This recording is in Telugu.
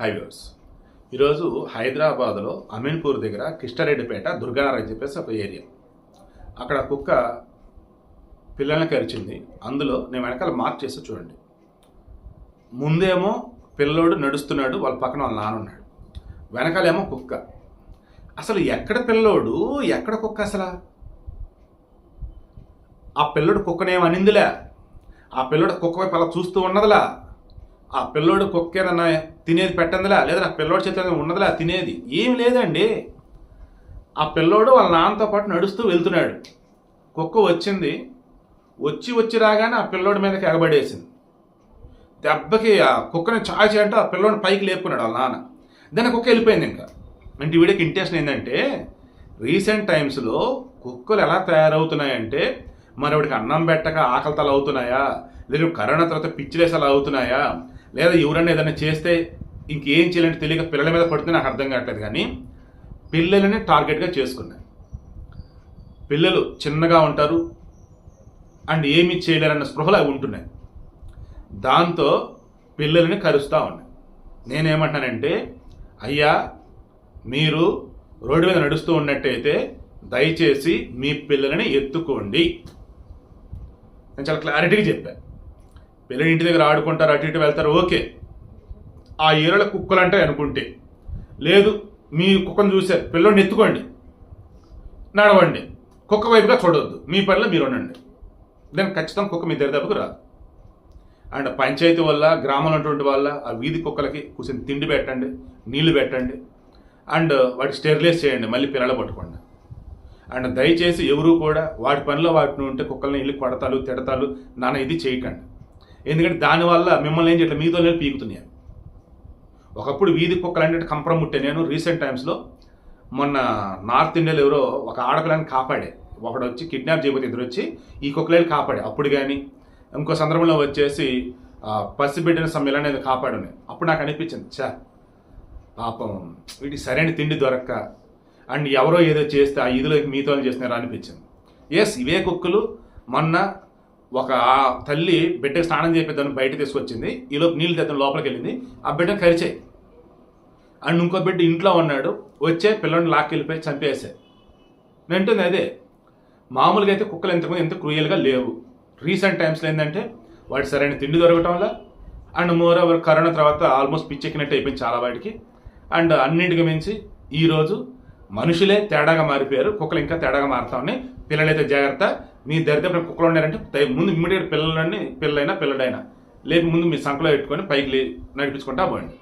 హైవేస్ ఈరోజు హైదరాబాద్లో అమీన్పూర్ దగ్గర కిష్టారెడ్డిపేట దుర్గానగర్ అని చెప్పేసి ఒక ఏరియా. అక్కడ కుక్క పిల్లల్ని కరిచింది. అందులో నేను వెనకాల మార్క్ చేసి చూడండి. ముందేమో పిల్లోడు నడుస్తున్నాడు వాళ్ళ పక్కన వాళ్ళ నాన్న ఉన్నాడు. వెనకాలేమో కుక్క. అసలు ఎక్కడ పిల్లోడు? ఎక్కడ కుక్క అసలు? ఆ పిల్లోడు కుక్కనేమనిందిలే ఆ పిల్లోడు కుక్క వైపు అలా చూస్తూ ఉన్నదిలా. ఆ పిల్లోడు కుక్కేదన్నా తినేది పెట్టందిలా? లేదా ఆ పిల్లోడు చేతిలో ఉన్నదిలా? తినేది. ఏం లేదండి. ఆ పిల్లోడు వాళ్ళ నాన్నతో పాటు నడుస్తూ వెళ్తున్నాడు. కుక్క వచ్చింది. వచ్చి వచ్చి రాగానే ఆ పిల్లోడి మీదకి ఎగబడేసింది. దెబ్బకి ఆ కుక్కని చాచి అంటే ఆ పిల్లోడిని పైకి లేపుకున్నాడు వాళ్ళ నాన్న. దాని కుక్క వెళ్ళిపోయింది ఇంకా. అంటే ఈ వీడియోకి ఇంట్రెస్ట్ ఏంటంటే రీసెంట్ టైమ్స్లో కుక్కలు ఎలా తయారవుతున్నాయంటే మరి వాడికి అన్నం పెట్టక ఆకలితలు అవుతున్నాయా? లేదా కరోనా తర్వాత పిచ్చిలేసలు అవుతున్నాయా? లేదా ఎవరన్నా ఏదైనా చేస్తే ఇంకేం చేయాలంటే తెలియక పిల్లల మీద పడితే నాకు అర్థం కావట్లేదు కానీ పిల్లలని టార్గెట్గా చేసుకున్నాను. పిల్లలు చిన్నగా ఉంటారు అండ్ ఏమి చేయలేరన్న స్పృహలు అవి ఉంటున్నాయి. దాంతో పిల్లల్ని కరుస్తూ ఉన్నాయి నేనేమంటున్నానంటే అయ్యా మీరు రోడ్డు మీద నడుస్తూ ఉన్నట్టయితే దయచేసి మీ పిల్లలని ఎత్తుకోండి. నేను చాలా క్లారిటీగా చెప్పాను. పిల్లలు ఇంటి దగ్గర ఆడుకుంటారు అటు ఇటు వెళ్తారు ఓకే. ఆ ఏరల కుక్కలంటే అనుకుంటే. లేదు మీ కుక్కను చూశారు పిల్లోడిని ఎత్తుకోండి. నడవండి. కుక్క వైపుగా చూడవద్దు మీ పనిలో మీరు ఉండండి. దానికి ఖచ్చితంగా కుక్క మీ దరిదాపుకు రాదు. అండ్ పంచాయతీ వల్ల గ్రామంలో ఉన్నటువంటి వల్ల ఆ వీధి కుక్కలకి కూర్చొని తిండి పెట్టండి నీళ్ళు పెట్టండి. అండ్ వాటి స్టెరిలైజ్ చేయండి మళ్ళీ పిల్లలు పట్టుకోండి. అండ్ దయచేసి ఎవరు కూడా వాటి పనిలో వాటిని ఉంటే కుక్కల్ని ఇల్లు కొడతాలు తిడతాలు నాన్న ఇది చేయకండి. ఎందుకంటే దానివల్ల మిమ్మల్ని ఏం చేయట్లేదు మీతో నేను పీకుతున్నాను ఒకప్పుడు వీధి కుక్కలు అంటే కంపరం ముట్టే నేను రీసెంట్ టైమ్స్లో మొన్న నార్త్ ఇండియాలో ఎవరో ఒక ఆడపిల్లని కాపాడే. ఒకడు వచ్చి కిడ్నాప్ చేయబోతే ఇద్దరు వచ్చి ఈ కుక్కలని కాపాడే. అప్పుడు కానీ ఇంకో సందర్భంలో వచ్చేసి ఆ, పసిబిడ్డని సమ్మెలు అనేది కాపాడని. అప్పుడు నాకు అనిపించింది చా పాపం వీటికి సరైన తిండి దొరక్క అండ్ ఎవరో ఏదో చేస్తే ఆ ఇదిలో మీతో చేస్తున్నారో అనిపించింది. ఎస్ ఇవే కుక్కలు మొన్న ఒక తల్లి బిడ్డకి స్నానం చేపిద్దాన్ని బయట తీసుకొచ్చింది. ఈలోపు నీళ్ళు తెద్దాం లోపలికి వెళ్ళింది. ఆ బిడ్డ కరిచాయి. అండ్ ఇంకో బిడ్డ ఇంట్లో ఉన్నాడు. వచ్చే పిల్లల్ని లాక్కెళ్ళిపోయి చంపేసాయి నేను అంటుంది అదే మామూలుగా అయితే కుక్కలు ఎంతమంది ఎంత క్రూయల్గా లేవు. రీసెంట్ టైమ్స్లో ఏంటంటే వాటి సరైన తిండి దొరకటం వల్ల అండ్ మోర్ ఓవర్ కరోనా తర్వాత ఆల్మోస్ట్ పిచ్చెక్కినట్టు అయిపోయింది చాలా వాటికి. అండ్ అన్నింటికి మించి ఈరోజు మనుషులే తేడాగా మారిపోయారు. కుక్కలు ఇంకా తేడాగా మారుతా ఉన్నాయి. పిల్లలైతే జాగ్రత్త. మీ దరిద్ర కుక్కలు ఉన్నారంటే ముందు ఇమ్మీడియట్ పిల్లలని పిల్లలైనా. పిల్లడైనా లేక ముందు మీ సంకలో పెట్టుకొని పైకి లే- నడిపించుకుంటా పోండి.